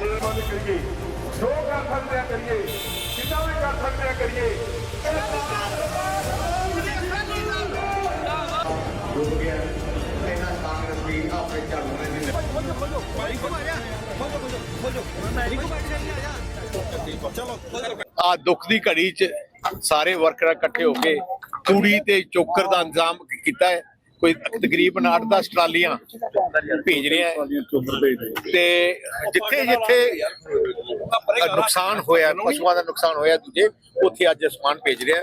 ਬੰਦ ਕਰੀਏ ਜੋ ਕਰ ਸਕਦੇ ਆ ਕਰੀਏ ਜਿੰਨਾ ਵੀ ਕਰ ਸਕਦੇ ਆ ਕਰੀਏ ਡੁੱਬ ਗਿਆ ਇਹਨਾਂ ਕਾਂਗਰਸ ਦੀ ਆਪਣੇ ਝਾੜੂ ਨੇ ਵੀ ਆ ਦੁੱਖ ਦੀ ਘੜੀ 'ਚ ਸਾਰੇ ਵਰਕਰ ਇਕੱਠੇ ਹੋ ਕੇ ਤੂੜੀ ਤੇ ਚੋਕਰ ਦਾ ਇੰਤਜ਼ਾਮ ਕੀਤਾ ਹੈ। ਕੋਈ ਤਕਰੀਬਨ 8-10 ਟਰਾਲੀਆਂ ਭੇਜ ਰਿਹਾ ਹੈ ਤੇ ਜਿੱਥੇ ਜਿੱਥੇ ਨੁਕਸਾਨ ਹੋਇਆ ਪਸ਼ੂਆਂ ਦਾ ਨੁਕਸਾਨ ਹੋਇਆ ਦੂਜੇ ਉੱਥੇ ਅੱਜ ਸਮਾਨ ਭੇਜ ਰਿਹਾ।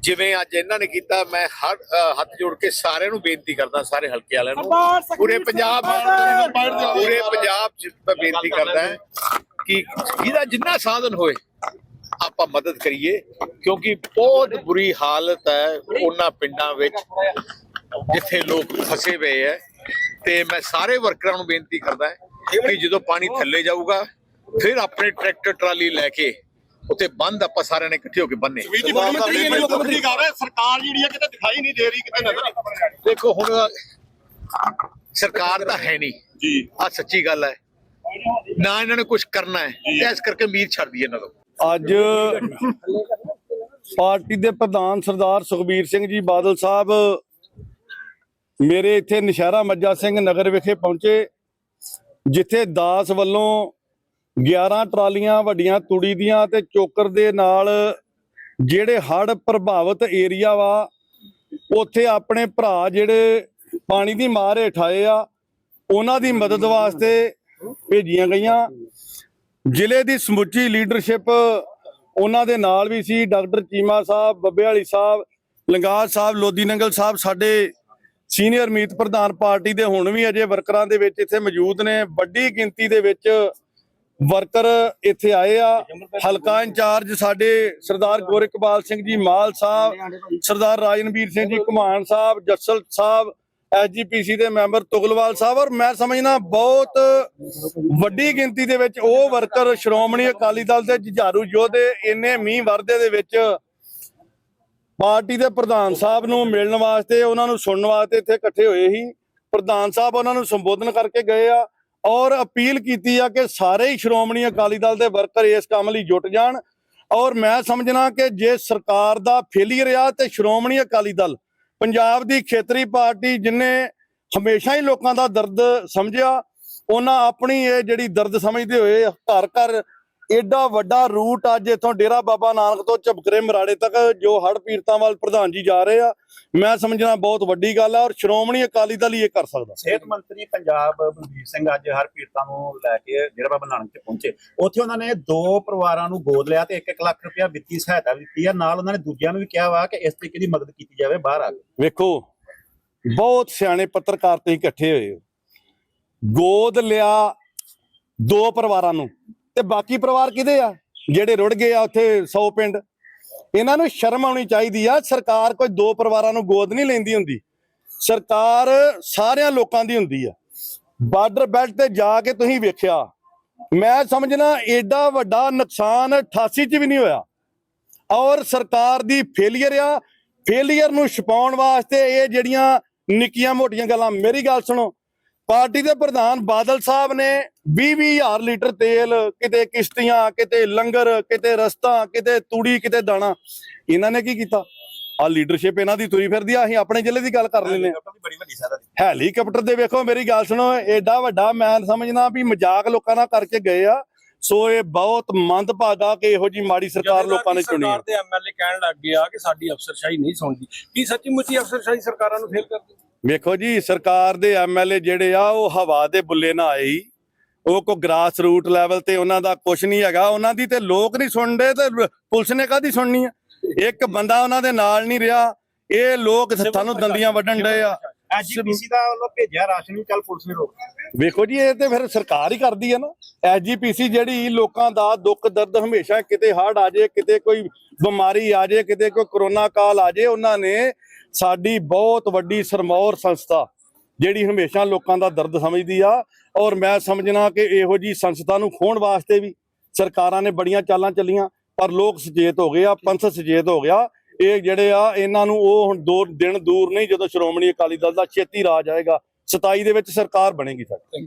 ਜਿਵੇਂ ਅੱਜ ਇਹਨਾਂ ਨੇ ਕੀਤਾ ਮੈਂ ਹਰ ਹੱਥ ਜੋੜ ਕੇ ਸਾਰਿਆਂ ਨੂੰ ਬੇਨਤੀ ਕਰਦਾ ਸਾਰੇ ਹਲਕੇ ਵਾਲਿਆਂ ਨੂੰ। ਪੂਰੇ ਪੰਜਾਬ ਪੂਰੇ ਪੰਜਾਬ ਬੇਨਤੀ ਕਰਦਾ ਕਿ ਜਿਹਦਾ ਜਿੰਨਾ ਸਾਧਨ ਹੋਏ ਆਪਾਂ ਮਦਦ ਕਰੀਏ ਕਿਉਂਕਿ ਬਹੁਤ ਬੁਰੀ ਹਾਲਤ ਹੈ ਉਹਨਾਂ ਪਿੰਡਾਂ ਵਿੱਚ। ਜਿੱਥੇ ਲੋਕ ਫਸੇ ਹੋਏ ਹੈ ਤੇ ਮੈਂ ਸਾਰੇ ਵਰਕਰਾਂ ਨੂੰ ਬੇਨਤੀ ਕਰਦਾ ਕਿ ਜਦੋਂ ਪਾਣੀ ਥੱਲੇ ਜਾਊਗਾ ਫਿਰ ਆਪਣੇ ਟਰੈਕਟਰ ਟਰਾਲੀ ਲੈ ਕੇ ਉੱਥੇ ਬੰਦ ਆਪਾਂ ਸਾਰਿਆਂ ਨੇ ਇਕੱਠੇ ਹੋ ਕੇ ਬੰਨੇ। ਸਰਕਾਰ ਜਿਹੜੀ ਆ ਕਿਤੇ ਦਿਖਾਈ ਨਹੀਂ ਦੇ ਰਹੀ ਕਿਤੇ ਨਜ਼ਰ ਦੇਖੋ ਹੁਣ ਸਰਕਾਰ ਤਾਂ ਹੈ ਨਹੀਂ। ਜੀ। ਆ ਸੱਚੀ ਗੱਲ ਹੈ। ਨਾ ਇਹਨਾਂ ਨੇ ਕੁਝ ਕਰਨਾ ਹੈ। ਇਸ ਕਰਕੇ ਉਮੀਦ ਛੱਡਦੀ ਇਹਨਾਂ ਤੋਂ। ਅੱਜ ਪਾਰਟੀ ਦੇ ਪ੍ਰਧਾਨ ਸਰਦਾਰ ਸੁਖਬੀਰ ਸਿੰਘ ਜੀ ਬਾਦਲ ਸਾਹਿਬ ਮੇਰੇ ਇੱਥੇ ਨਸ਼ਹਿਰਾ ਮੱਜਾ ਸਿੰਘ ਨਗਰ ਵਿਖੇ ਪਹੁੰਚੇ, ਜਿੱਥੇ ਦਾਸ ਵੱਲੋਂ 11 ਟਰਾਲੀਆਂ ਵੱਡੀਆਂ ਤੂੜੀ ਦੀਆਂ ਤੇ ਚੋਕਰ ਦੇ ਨਾਲ ਜਿਹੜੇ ਹੜ੍ਹ ਪ੍ਰਭਾਵਿਤ ਏਰੀਆ ਵਾ, ਉੱਥੇ ਆਪਣੇ ਭਰਾ ਜਿਹੜੇ ਪਾਣੀ ਦੀ ਮਾਰ ਹੇਠ ਆਏ ਆ, ਉਹਨਾਂ ਦੀ ਮਦਦ ਵਾਸਤੇ ਭੇਜੀਆਂ ਗਈਆਂ। ਜ਼ਿਲ੍ਹੇ ਦੀ ਸਮੁੱਚੀ ਲੀਡਰਸ਼ਿਪ ਉਹਨਾਂ ਦੇ ਨਾਲ ਵੀ ਸੀ, ਡਾਕਟਰ ਚੀਮਾ ਸਾਹਿਬ, ਬੱਬੇ ਵਾਲੀ ਸਾਹਿਬ ਲੰਗਾਜ ਸਾਹਿਬ ਲੋਦੀ ਨੰਗਲ ਸਾਹਿਬ ਸਾਡੇ ਸੀਨੀਅਰ ਮੀਤ ਪ੍ਰਧਾਨ ਪਾਰਟੀ ਦੇ ਹੁਣ ਵੀ ਅਜੇ ਵਰਕਰਾਂ ਦੇ ਵਿੱਚ ਇੱਥੇ ਮੌਜੂਦ ਨੇ। ਵੱਡੀ ਗਿਣਤੀ ਦੇ ਵਿੱਚ ਵਰਕਰ ਇੱਥੇ ਆਏ ਆ। ਹਲਕਾ ਇੰਚਾਰਜ ਸਾਡੇ ਸਰਦਾਰ ਗੋਰਖਪਾਲ ਸਿੰਘ ਜੀ ਮਾਲ ਸਾਹਿਬ, ਸਰਦਾਰ ਰਾਜਨਵੀਰ ਸਿੰਘ ਜੀ ਘੁਮਾਨ ਸਾਹਿਬ, ਜੱਸਲ ਸਾਹਿਬ, ਐਸਜੀਪੀਸੀ ਦੇ ਮੈਂਬਰ ਤੁਗਲਵਾਲ ਸਾਹਿਬ। ਔਰ ਮੈਂ ਸਮਝਣਾ ਬਹੁਤ ਵੱਡੀ ਗਿਣਤੀ ਦੇ ਵਿੱਚ ਉਹ ਵਰਕਰ ਸ਼੍ਰੋਮਣੀ ਅਕਾਲੀ ਦਲ ਦੇ ਜੁਝਾਰੂ ਯੋਧੇ ਇੰਨੇ ਮੀਂਹ ਵਰਦੇ ਦੇ ਵਿੱਚ ਪਾਰਟੀ ਦੇ ਪ੍ਰਧਾਨ ਸਾਹਿਬ ਨੂੰ ਮਿਲਣ ਵਾਸਤੇ, ਉਹਨਾਂ ਨੂੰ ਸੁਣਨ ਵਾਸਤੇ ਇੱਥੇ ਇਕੱਠੇ ਹੋਏ ਸੀ। ਪ੍ਰਧਾਨ ਸਾਹਿਬ ਉਹਨਾਂ ਨੂੰ ਸੰਬੋਧਨ ਕਰਕੇ ਗਏ ਆ ਔਰ ਅਪੀਲ ਕੀਤੀ ਆ ਕਿ ਸਾਰੇ ਹੀ ਸ਼੍ਰੋਮਣੀ ਅਕਾਲੀ ਦਲ ਦੇ ਵਰਕਰ ਇਸ ਕੰਮ ਲਈ ਜੁਟ ਜਾਣ। ਔਰ ਮੈਂ ਸਮਝਣਾ ਕਿ ਜੇ ਸਰਕਾਰ ਦਾ ਫੇਲੀਅਰ ਆ ਤੇ ਸ਼੍ਰੋਮਣੀ ਅਕਾਲੀ ਦਲ ਪੰਜਾਬ ਦੀ ਖੇਤਰੀ ਪਾਰਟੀ ਜਿਨੇ ਹਮੇਸ਼ਾ ਹੀ ਲੋਕਾਂ ਦਾ ਦਰਦ ਸਮਝਿਆ, ਉਹਨਾਂ ਆਪਣੀ ਇਹ ਜਿਹੜੀ ਦਰਦ ਸਮਝਦੇ ਹੋਏ ਘਰ ਘਰ ਏਡਾ ਵੱਡਾ ਰੂਟ ਅੱਜ ਇਥੋਂ ਡੇਰਾ ਬਾਬਾ ਨਾਨਕ ਤੋਂ ਝਬਕਰੇ ਮਰਾੜੇ ਤੱਕ ਜੋ ਹੜ ਪੀੜਤਾਂ ਵੱਲ ਪ੍ਰਧਾਨ ਜੀ ਜਾ ਰਹੇ ਆ। ਮੈਂ ਸਮਝਣਾ ਬਹੁਤ ਵੱਡੀ ਗੱਲ ਆ ਔਰ ਸ਼੍ਰੋਮਣੀ ਅਕਾਲੀ ਦਲ ਹੀ ਇਹ ਕਰ ਸਕਦਾ। ਸਿਹਤ ਮੰਤਰੀ ਪੰਜਾਬ ਬਲਬੀਰ ਸਿੰਘ ਅੱਜ ਹਰ ਪੀੜਤਾਂ ਨੂੰ ਲੈ ਕੇ ਡੇਰਾ ਬਾਬਾ ਨਾਨਕ ਤੇ ਪਹੁੰਚੇ। ਉੱਥੇ ਉਹਨਾਂ ਨੇ ਦੋ ਪਰਿਵਾਰਾਂ ਨੂੰ ਗੋਦ ਲਿਆ ਤੇ 1-1 ਲੱਖ ਰੁਪਇਆ ਵਿੱਤੀ ਸਹਾਇਤਾ ਵੀ ਦਿੱਤੀ ਆ। ਨਾਲ ਉਹਨਾਂ ਨੇ ਦੂਜਿਆਂ ਨੂੰ ਵੀ ਕਿਹਾ ਵਾ ਕਿ ਇਸ ਤਰੀਕੇ ਦੀ ਮਦਦ ਕੀਤੀ ਜਾਵੇ ਬਾਹਰ ਆ ਕੇ। ਵੇਖੋ ਬਹੁਤ ਸਿਆਣੇ ਪੱਤਰਕਾਰ ਤੇ ਇਕੱਠੇ ਹੋਏ। ਗੋਦ ਲਿਆ ਦੋ ਪਰਿਵਾਰਾਂ ਨੂੰ। ਤੇ ਬਾਕੀ ਪਰਿਵਾਰ ਕਿਹਦੇ ਆ? ਜਿਹੜੇ ਰੁੜ ਗਏ ਆ ਉੱਥੇ 100 ਪਿੰਡ। ਇਹਨਾਂ ਨੂੰ ਸ਼ਰਮ ਆਉਣੀ ਚਾਹੀਦੀ ਆ। ਸਰਕਾਰ ਕੋਈ ਦੋ ਪਰਿਵਾਰਾਂ ਨੂੰ ਗੋਦ ਨਹੀਂ ਲੈਂਦੀ ਹੁੰਦੀ। ਸਰਕਾਰ ਸਾਰਿਆਂ ਲੋਕਾਂ ਦੀ ਹੁੰਦੀ ਆ। ਬਾਰਡਰ ਬੈਲਟ ਤੇ ਜਾ ਕੇ ਤੁਸੀਂ ਵੇਖਿਆ। ਮੈਂ ਸਮਝਣਾ ਏਡਾ ਵੱਡਾ ਨੁਕਸਾਨ 88 ਚ ਵੀ ਨਹੀਂ ਹੋਇਆ। ਔਰ ਸਰਕਾਰ ਦੀ ਫੇਲੀਅਰ ਆ। ਫੇਲੀਅਰ ਨੂੰ ਛਪਾਉਣ ਵਾਸਤੇ ਇਹ ਜਿਹੜੀਆਂ ਨਿੱਕੀਆਂ ਮੋਟੀਆਂ ਗੱਲਾਂ, ਮੇਰੀ ਗੱਲ ਸੁਣੋ। ਪਾਰਟੀ ਦੇ ਪ੍ਰਧਾਨ ਬਾਦਲ ਸਾਹਿਬ ਨੇ 20 ਹਜ਼ਾਰ ਲੀਟਰ ਤੇਲ ਕਿਤੇ ਕਿਸ਼ਤੀਆਂ ਕਿਤੇ ਲੰਗਰ ਕਿਤੇ ਰਸਤਾ ਕਿਤੇ ਤੂੜੀ ਕਿਤੇ ਦਾਣਾ। ਇਹਨਾਂ ਨੇ ਕੀ ਕੀਤਾ? ਆ ਲੀਡਰਸ਼ਿਪ ਇਹਨਾਂ ਦੀ ਤੁਰੀ ਫਿਰਦੀ ਆ ਅਸੀਂ ਆਪਣੇ ਜ਼ਿਲ੍ਹੇ ਦੀ ਗੱਲ ਕਰ ਦਿੱਤੀ। ਹੈਲੀਕਾਪਟਰ ਦੇ ਵੇਖੋ ਮੇਰੀ ਗੱਲ ਸੁਣੋ ਏਡਾ ਵੱਡਾ ਮੈਂ ਸਮਝਣਾ ਵੀ ਮਜ਼ਾਕ ਲੋਕਾਂ ਨਾਲ ਕਰਕੇ ਗਏ ਆ। ਸੋ ਇਹ ਬਹੁਤ ਮੰਦਭਾਗਾ ਕਿ ਇਹੋ ਜੀ ਮਾੜੀ ਸਰਕਾਰ ਲੋਕਾਂ ਨੇ ਚੁਣੀ ਸਰਕਾਰ ਦੇ ਐਮਐਲਏ ਕਹਿਣ ਲੱਗ ਗਿਆ ਕਿ ਸਾਡੀ ਅਫਸਰਸ਼ਾਹੀ ਨਹੀਂ ਸੁਣਦੀ। ਕੀ ਸੱਚੀ ਮੁੱਚੀ ਅਫਸਰਸ਼ਾਹੀ ਸਰਕਾਰਾਂ ਨੂੰ ਫੇਲ ਕਰਦੀ ਵੇਖੋ ਜੀ ਸਰਕਾਰ ਦੇ ਐਮਐਲਏ ਜਿਹੜੇ ਆ ਉਹ ਹਵਾ ਦੇ ਬੁੱਲੇ ਨਾ ਆਏ ਹੀ। ਉਹ ਕੋ ਗ੍ਰਾਸ ਰੂਟ ਲੈਵਲ ਤੇ ਉਹਨਾਂ ਦਾ ਕੁਝ ਨਹੀਂ ਹੈਗਾ। ਉਹਨਾਂ ਦੀ ਤੇ ਲੋਕ ਨਹੀਂ ਸੁਣਦੇ ਤੇ ਪੁਲਿਸ ਨੇ ਕਾਦੀ ਸੁਣਨੀ ਆ? ਇੱਕ ਬੰਦਾ ਉਹਨਾਂ ਦੇ ਨਾਲ ਨਹੀਂ ਰਿਹਾ। ਇਹ ਲੋਕ ਸਾਨੂੰ ਦੰਦੀਆਂ ਵੱਢਣ ਡਏ ਆ। ਐਜੀਪੀਸੀ ਦਾ ਵੱਲੋਂ ਭੇਜਿਆ ਰਾਸ਼ਨ ਵੀ ਚੱਲ ਪੁਲਿਸ ਨੇ ਰੋਕ ਵੇਖੋ ਜੀ, ਇਹ ਤੇ ਫਿਰ ਸਰਕਾਰ ਹੀ ਕਰਦੀ ਹੈ ਨਾ। ਐਸਜੀਪੀਸੀ ਜਿਹੜੀ ਲੋਕਾਂ ਦਾ ਦੁੱਖ, ਦਰਦ ਹਮੇਸ਼ਾ ਕਿਤੇ ਹੜ੍ਹ ਆ ਜੇ ਕਿਤੇ ਕੋਈ ਬਿਮਾਰੀ ਆ ਜੇ ਕਿਤੇ ਕੋਈ ਕਰੋਨਾ ਕਾਲ ਆ ਜੇ ਉਹਨਾਂ ਨੇ ਸਾਡੀ ਬਹੁਤ ਵੱਡੀ ਸਰਮੌਰ ਸੰਸਥਾ ਜਿਹੜੀ ਹਮੇਸ਼ਾ ਲੋਕਾਂ ਦਾ ਦਰਦ ਸਮਝਦੀ ਆ। ਔਰ ਮੈਂ ਸਮਝਣਾ ਕਿ ਇਹੋ ਜੀ ਸੰਸਥਾ ਨੂੰ ਖੋਣ ਵਾਸਤੇ ਵੀ ਸਰਕਾਰਾਂ ਨੇ ਬੜੀਆਂ ਚਾਲਾਂ ਚੱਲੀਆਂ, ਪਰ ਲੋਕ ਸੁਚੇਤ ਹੋ ਗਏ ਆ, ਪੰਥ ਸੁਚੇਤ ਹੋ ਗਿਆ। ਇਹ ਜਿਹੜੇ ਆ, ਇਹਨਾਂ ਨੂੰ ਉਹ ਹੁਣ ਦੋ ਦਿਨ ਦੂਰ ਨਹੀਂ, ਜਦੋਂ ਸ਼੍ਰੋਮਣੀ ਅਕਾਲੀ ਦਲ ਦਾ ਛੇਤੀ ਰਾਜ ਆਏਗਾ 27 ਦੇ ਵਿੱਚ ਸਰਕਾਰ ਬਣੇਗੀ ਸਾਡੀ।